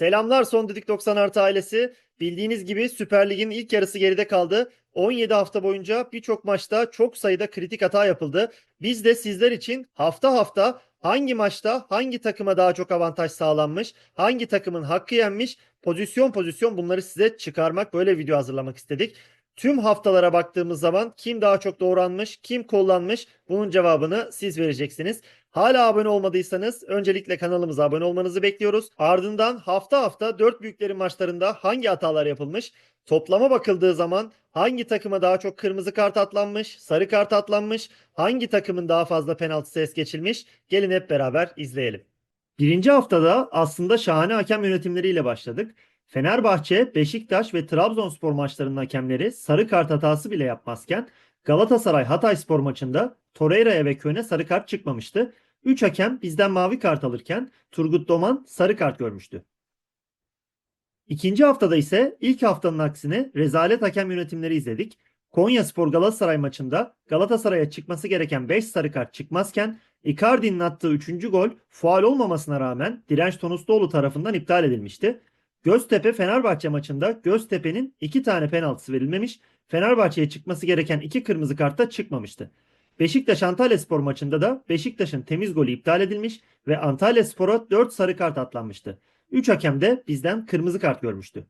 Selamlar Son Düdük 90 artı ailesi. Bildiğiniz gibi Süper Lig'in ilk yarısı geride kaldı. 17 hafta boyunca birçok maçta çok sayıda kritik hata yapıldı. Biz de sizler için hafta hafta hangi maçta hangi takıma daha çok avantaj sağlanmış, hangi takımın hakkı yenmiş, pozisyon pozisyon bunları size çıkarmak, böyle video hazırlamak istedik. Tüm haftalara baktığımız zaman kim daha çok doğranmış, kim kullanmış bunun cevabını siz vereceksiniz. Hala abone olmadıysanız öncelikle kanalımıza abone olmanızı bekliyoruz. Ardından hafta hafta 4 büyüklerin maçlarında hangi hatalar yapılmış, toplama bakıldığı zaman hangi takıma daha çok kırmızı kart atlanmış, sarı kart atlanmış, hangi takımın daha fazla penaltısı es geçilmiş gelin hep beraber izleyelim. Birinci haftada aslında şahane hakem yönetimleriyle başladık. Fenerbahçe, Beşiktaş ve Trabzonspor maçlarının hakemleri sarı kart hatası bile yapmazken Galatasaray Hatayspor maçında Torreira'ya ve Köne sarı kart çıkmamıştı. 3 hakem bizden mavi kart alırken Turgut Doman sarı kart görmüştü. İkinci haftada ise ilk haftanın aksine rezalet hakem yönetimleri izledik. Konyaspor Galatasaray maçında Galatasaray'a çıkması gereken 5 sarı kart çıkmazken Icardi'nin attığı 3. gol faal olmamasına rağmen Direnç Tonustoğlu tarafından iptal edilmişti. Göztepe Fenerbahçe maçında Göztepe'nin 2 tane penaltısı verilmemiş, Fenerbahçe'ye çıkması gereken 2 kırmızı kartta çıkmamıştı. Beşiktaş Antalyaspor maçında da Beşiktaş'ın temiz golü iptal edilmiş ve Antalyaspor'a 4 sarı kart atlanmıştı. 3 hakem de bizden kırmızı kart görmüştü.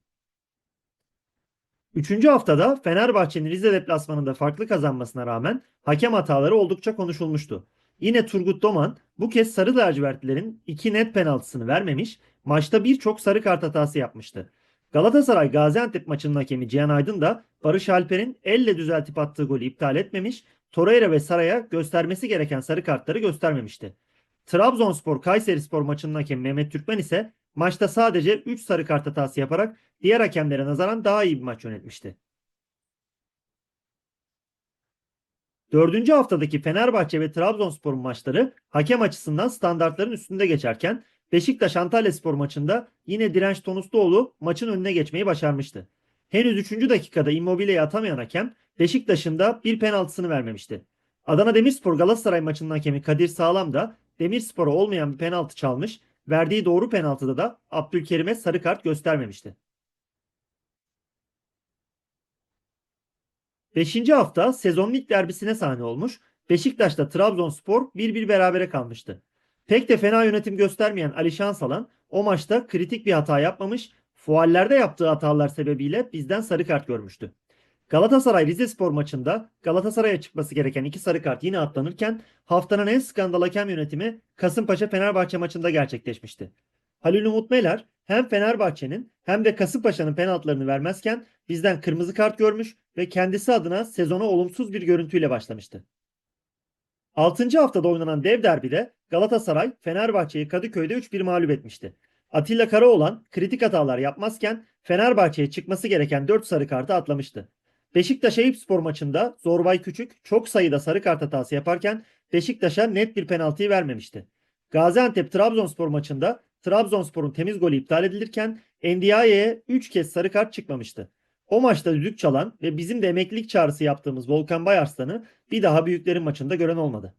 Üçüncü haftada Fenerbahçe'nin Rize deplasmanında farklı kazanmasına rağmen hakem hataları oldukça konuşulmuştu. Yine Turgut Doman bu kez sarı lacivertlilerin iki net penaltısını vermemiş, maçta birçok sarı kart hatası yapmıştı. Galatasaray Gaziantep maçının hakemi Cihan Aydın da Barış Alper'in elle düzeltip attığı golü iptal etmemiş, Torreira ve Saray'a göstermesi gereken sarı kartları göstermemişti. Trabzonspor Kayserispor maçının hakemi Mehmet Türkmen ise maçta sadece 3 sarı kart hatası yaparak diğer hakemlere nazaran daha iyi bir maç yönetmişti. Dördüncü haftadaki Fenerbahçe ve Trabzonspor maçları hakem açısından standartların üstünde geçerken Beşiktaş Antalyaspor maçında yine Direnç Tonustoğlu maçın önüne geçmeyi başarmıştı. Henüz 3. dakikada Immobile'yi atamayan hakem Beşiktaş'ın da bir penaltısını vermemişti. Adana Demirspor Galatasaray maçının hakemi Kadir Sağlam da Demirspor'a olmayan bir penaltı çalmış, verdiği doğru penaltıda da Abdülkerim'e sarı kart göstermemişti. 5. hafta sezonun ilk derbisine sahne olmuş. Beşiktaş'ta Trabzonspor 1-1 berabere kalmıştı. Pek de fena yönetim göstermeyen Ali Şansalan o maçta kritik bir hata yapmamış, fuallerde yaptığı hatalar sebebiyle bizden sarı kart görmüştü. Galatasaray Rizespor maçında Galatasaray'a çıkması gereken iki sarı kart yine atlanırken haftanın en skandal hakem yönetimi Kasımpaşa Fenerbahçe maçında gerçekleşmişti. Halil Umut Meler hem Fenerbahçe'nin hem de Kasımpaşa'nın penaltılarını vermezken bizden kırmızı kart görmüş ve kendisi adına sezona olumsuz bir görüntüyle başlamıştı. 6. haftada oynanan dev derbide Galatasaray Fenerbahçe'yi Kadıköy'de 3-1 mağlup etmişti. Atilla Karaoğlan kritik hatalar yapmazken Fenerbahçe'ye çıkması gereken 4 sarı kartı atlamıştı. Beşiktaş Eyüpspor maçında Zorbay Küçük çok sayıda sarı kart hatası yaparken Beşiktaş'a net bir penaltıyı vermemişti. Gaziantep Trabzonspor maçında Trabzonspor'un temiz golü iptal edilirken Ndiaye'ye 3 kez sarı kart çıkmamıştı. O maçta düdük çalan ve bizim de emeklilik çağrısı yaptığımız Volkan Bayarslan'ı bir daha büyüklerin maçında gören olmadı.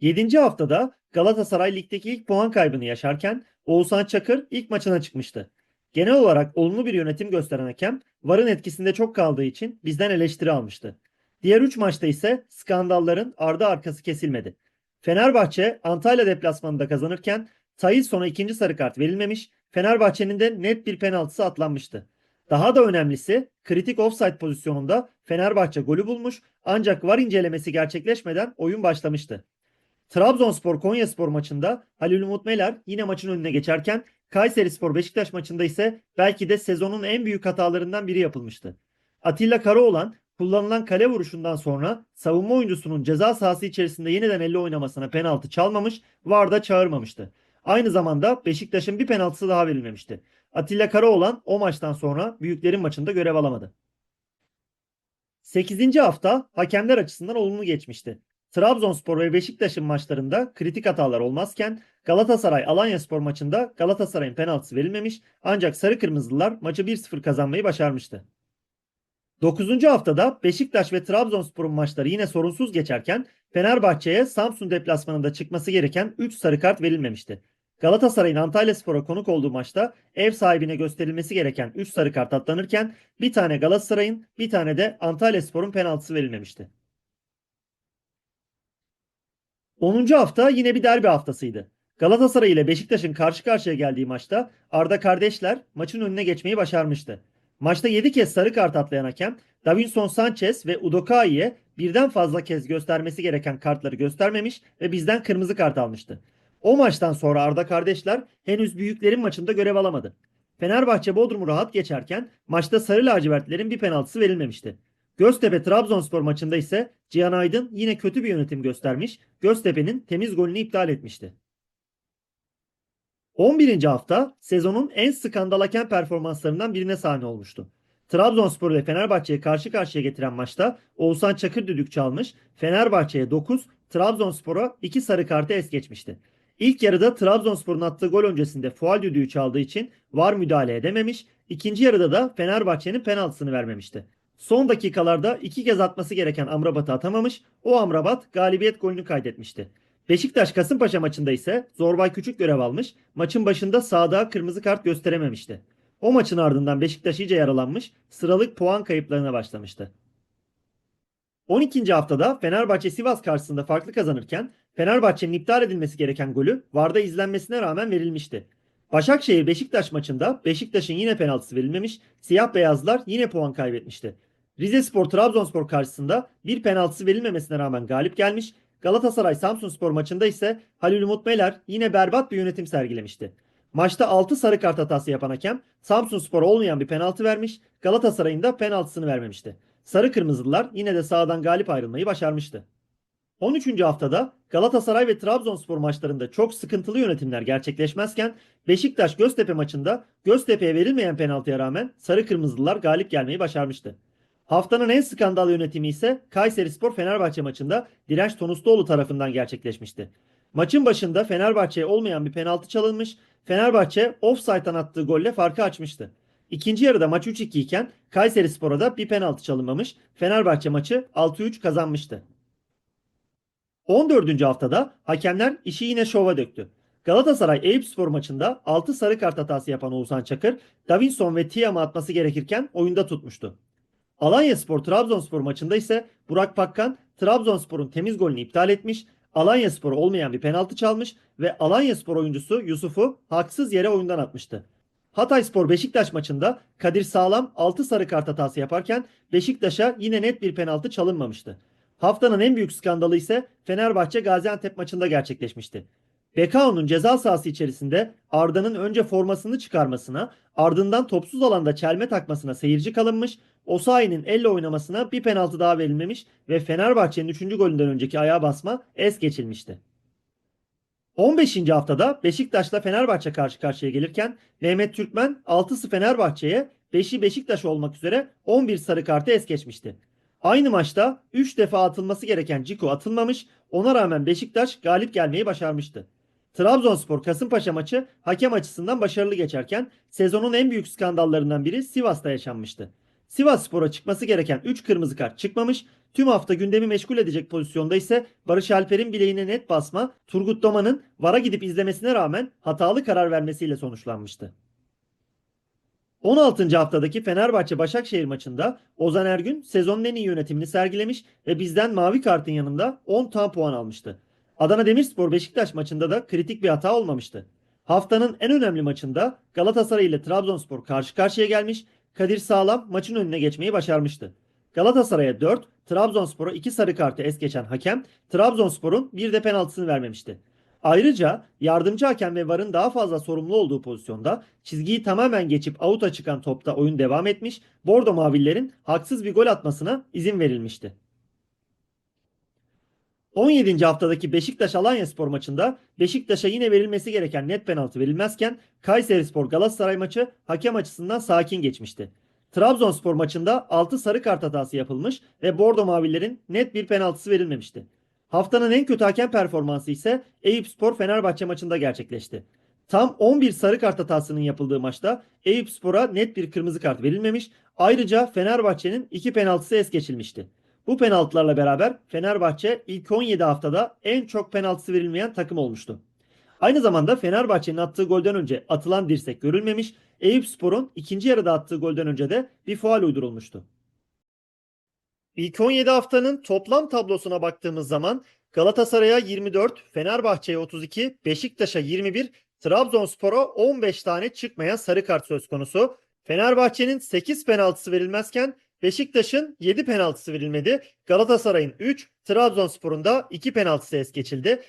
7. haftada Galatasaray ligdeki ilk puan kaybını yaşarken Oğuzhan Çakır ilk maçına çıkmıştı. Genel olarak olumlu bir yönetim gösteren hakem VAR'ın etkisinde çok kaldığı için bizden eleştiri almıştı. Diğer 3 maçta ise skandalların ardı arkası kesilmedi. Fenerbahçe Antalya deplasmanında kazanırken Tayisson'a ikinci sarı kart verilmemiş, Fenerbahçe'nin de net bir penaltısı atlanmıştı. Daha da önemlisi kritik offside pozisyonunda Fenerbahçe golü bulmuş ancak VAR incelemesi gerçekleşmeden oyun başlamıştı. Trabzonspor Konyaspor maçında Halil Umut Meler yine maçın önüne geçerken Kayserispor Beşiktaş maçında ise belki de sezonun en büyük hatalarından biri yapılmıştı. Atilla Karaoğlan kullanılan kale vuruşundan sonra savunma oyuncusunun ceza sahası içerisinde yeniden elle oynamasına penaltı çalmamış, VAR da çağırmamıştı. Aynı zamanda Beşiktaş'ın bir penaltısı daha verilmemişti. Atilla Karaoğlan o maçtan sonra büyüklerin maçında görev alamadı. 8. hafta hakemler açısından olumlu geçmişti. Trabzonspor ve Beşiktaş'ın maçlarında kritik hatalar olmazken Galatasaray Alanyaspor maçında Galatasaray'ın penaltısı verilmemiş ancak sarı kırmızılılar maçı 1-0 kazanmayı başarmıştı. 9. haftada Beşiktaş ve Trabzonspor'un maçları yine sorunsuz geçerken Fenerbahçe'ye Samsun deplasmanında çıkması gereken 3 sarı kart verilmemişti. Galatasaray'ın Antalyaspor'a konuk olduğu maçta ev sahibine gösterilmesi gereken 3 sarı kart atlanırken bir tane Galatasaray'ın bir tane de Antalyaspor'un penaltısı verilmemişti. 10. hafta yine bir derbi haftasıydı. Galatasaray ile Beşiktaş'ın karşı karşıya geldiği maçta Arda kardeşler maçın önüne geçmeyi başarmıştı. Maçta 7 kez sarı kart atlayan hakem Davinson Sanchez ve Udokai'ye birden fazla kez göstermesi gereken kartları göstermemiş ve bizden kırmızı kart almıştı. O maçtan sonra Arda kardeşler henüz büyüklerin maçında görev alamadı. Fenerbahçe Bodrum'u rahat geçerken maçta sarı lacivertlerin bir penaltısı verilmemişti. Göztepe Trabzonspor maçında ise Cihan Aydın yine kötü bir yönetim göstermiş, Göztepe'nin temiz golünü iptal etmişti. 11. hafta sezonun en skandal hakem performanslarından birine sahne olmuştu. Trabzonspor ve Fenerbahçe'yi karşı karşıya getiren maçta Oğuzhan Çakır düdük çalmış, Fenerbahçe'ye 9, Trabzonspor'a 2 sarı kartı es geçmişti. İlk yarıda Trabzonspor'un attığı gol öncesinde faul düdüğü çaldığı için VAR müdahale edememiş, ikinci yarıda da Fenerbahçe'nin penaltısını vermemişti. Son dakikalarda iki kez atması gereken Amrabat'ı atamamış, o Amrabat galibiyet golünü kaydetmişti. Beşiktaş Kasımpaşa maçında ise Zorbay Küçük görev almış, maçın başında sağda kırmızı kart gösterememişti. O maçın ardından Beşiktaş iyice yaralanmış, sıralık puan kayıplarına başlamıştı. 12. haftada Fenerbahçe Sivas karşısında farklı kazanırken Fenerbahçe'nin iptal edilmesi gereken golü VAR'da izlenmesine rağmen verilmişti. Başakşehir Beşiktaş maçında Beşiktaş'ın yine penaltısı verilmemiş, siyah beyazlar yine puan kaybetmişti. Rizespor Trabzonspor karşısında bir penaltısı verilmemesine rağmen galip gelmiş, Galatasaray Samsunspor maçında ise Halil Umut Meler yine berbat bir yönetim sergilemişti. Maçta 6 sarı kart hatası yapan hakem Samsunspor olmayan bir penaltı vermiş, Galatasaray'ın da penaltısını vermemişti. Sarı kırmızılılar yine de sahadan galip ayrılmayı başarmıştı. 13. haftada Galatasaray ve Trabzonspor maçlarında çok sıkıntılı yönetimler gerçekleşmezken Beşiktaş Göztepe maçında Göztepe'ye verilmeyen penaltıya rağmen sarı kırmızılılar galip gelmeyi başarmıştı. Haftanın en skandal yönetimi ise Kayserispor Fenerbahçe maçında Direnç Tonustoğlu tarafından gerçekleşmişti. Maçın başında Fenerbahçe'ye olmayan bir penaltı çalınmış, Fenerbahçe offside'dan attığı golle farkı açmıştı. İkinci yarıda maç 3-2 iken Kayserispor'a da bir penaltı çalınmamış, Fenerbahçe maçı 6-3 kazanmıştı. 14. haftada hakemler işi yine şova döktü. Galatasaray Eyüpspor maçında 6 sarı kart hatası yapan Oğuzhan Çakır, Davinson ve Tiam'ı atması gerekirken oyunda tutmuştu. Alanyaspor Trabzonspor maçında ise Burak Pakkan Trabzonspor'un temiz golünü iptal etmiş, Alanyaspor olmayan bir penaltı çalmış ve Alanyaspor oyuncusu Yusuf'u haksız yere oyundan atmıştı. Hatayspor Beşiktaş maçında Kadir Sağlam 6 sarı kart hatası yaparken Beşiktaş'a yine net bir penaltı çalınmamıştı. Haftanın en büyük skandalı ise Fenerbahçe Gaziantep maçında gerçekleşmişti. Bekao'nun ceza sahası içerisinde Arda'nın önce formasını çıkarmasına, ardından topsuz alanda çelme takmasına seyirci kalınmış, Osayi'nin elle oynamasına bir penaltı daha verilmemiş ve Fenerbahçe'nin 3. golünden önceki ayağa basma es geçilmişti. 15. haftada Beşiktaş'la Fenerbahçe karşı karşıya gelirken Mehmet Türkmen 6'sı Fenerbahçe'ye 5'i Beşiktaş olmak üzere 11 sarı kartı es geçmişti. Aynı maçta 3 defa atılması gereken Ciku atılmamış, ona rağmen Beşiktaş galip gelmeyi başarmıştı. Trabzonspor Kasımpaşa maçı hakem açısından başarılı geçerken sezonun en büyük skandallarından biri Sivas'ta yaşanmıştı. Sivas Spor'a çıkması gereken 3 kırmızı kart çıkmamış, tüm hafta gündemi meşgul edecek pozisyonda ise Barış Alper'in bileğine net basma, Turgut Doma'nın VAR'a gidip izlemesine rağmen hatalı karar vermesiyle sonuçlanmıştı. 16. haftadaki Fenerbahçe Başakşehir maçında Ozan Ergün sezonun en iyi yönetimini sergilemiş ve bizden mavi kartın yanında 10 tam puan almıştı. Adana Demirspor Beşiktaş maçında da kritik bir hata olmamıştı. Haftanın en önemli maçında Galatasaray ile Trabzonspor karşı karşıya gelmiş, Kadir Sağlam maçın önüne geçmeyi başarmıştı. Galatasaray'a 4, Trabzonspor'a 2 sarı kartı es geçen hakem Trabzonspor'un bir de penaltısını vermemişti. Ayrıca yardımcı hakem ve VAR'ın daha fazla sorumlu olduğu pozisyonda çizgiyi tamamen geçip avuta çıkan topta oyun devam etmiş, Bordo Mavillerin haksız bir gol atmasına izin verilmişti. 17. haftadaki Beşiktaş Alanyaspor maçında Beşiktaş'a yine verilmesi gereken net penaltı verilmezken Kayserispor Galatasaray maçı hakem açısından sakin geçmişti. Trabzonspor maçında 6 sarı kart hatası yapılmış ve Bordo Mavillerin net bir penaltısı verilmemişti. Haftanın en kötü hakem performansı ise Eyüpspor Fenerbahçe maçında gerçekleşti. Tam 11 sarı kart hatasının yapıldığı maçta Eyüpspor'a net bir kırmızı kart verilmemiş. Ayrıca Fenerbahçe'nin 2 penaltısı es geçilmişti. Bu penaltılarla beraber Fenerbahçe ilk 17 haftada en çok penaltısı verilmeyen takım olmuştu. Aynı zamanda Fenerbahçe'nin attığı golden önce atılan dirsek görülmemiş. Eyüpspor'un ikinci yarıda attığı golden önce de bir faal uydurulmuştu. İlk 17 haftanın toplam tablosuna baktığımız zaman Galatasaray'a 24, Fenerbahçe'ye 32, Beşiktaş'a 21, Trabzonspor'a 15 tane çıkmayan sarı kart söz konusu. Fenerbahçe'nin 8 penaltısı verilmezken Beşiktaş'ın 7 penaltısı verilmedi. Galatasaray'ın 3, Trabzonspor'un da 2 penaltısı es geçildi.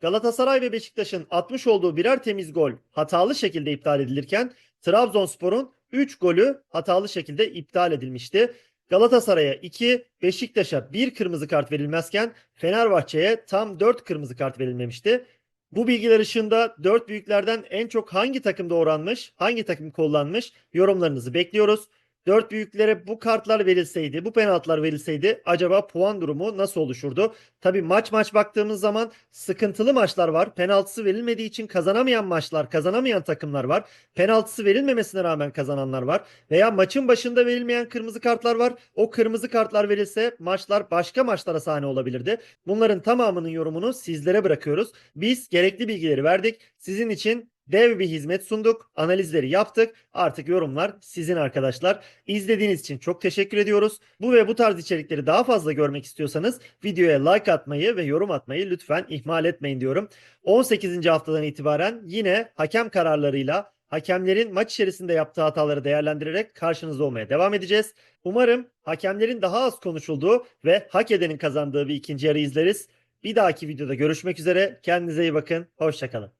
Galatasaray ve Beşiktaş'ın atmış olduğu birer temiz gol hatalı şekilde iptal edilirken Trabzonspor'un 3 golü hatalı şekilde iptal edilmişti. Galatasaray'a 2, Beşiktaş'a 1 kırmızı kart verilmezken Fenerbahçe'ye tam 4 kırmızı kart verilmemişti. Bu bilgiler ışığında 4 büyüklerden en çok hangi takım doğranmış, hangi takım kullanmış yorumlarınızı bekliyoruz. 4 büyüklere bu kartlar verilseydi, bu penaltılar verilseydi acaba puan durumu nasıl oluşurdu? Tabi maç maç baktığımız zaman sıkıntılı maçlar var. Penaltısı verilmediği için kazanamayan maçlar, kazanamayan takımlar var. Penaltısı verilmemesine rağmen kazananlar var. Veya maçın başında verilmeyen kırmızı kartlar var. O kırmızı kartlar verilse maçlar başka maçlara sahne olabilirdi. Bunların tamamının yorumunu sizlere bırakıyoruz. Biz gerekli bilgileri verdik. Sizin için dev bir hizmet sunduk. Analizleri yaptık. Artık yorumlar sizin arkadaşlar. İzlediğiniz için çok teşekkür ediyoruz. Bu ve bu tarz içerikleri daha fazla görmek istiyorsanız videoya like atmayı ve yorum atmayı lütfen ihmal etmeyin diyorum. 18. haftadan itibaren yine hakem kararlarıyla hakemlerin maç içerisinde yaptığı hataları değerlendirerek karşınızda olmaya devam edeceğiz. Umarım hakemlerin daha az konuşulduğu ve hak edenin kazandığı bir ikinci yarı izleriz. Bir dahaki videoda görüşmek üzere. Kendinize iyi bakın. Hoşçakalın.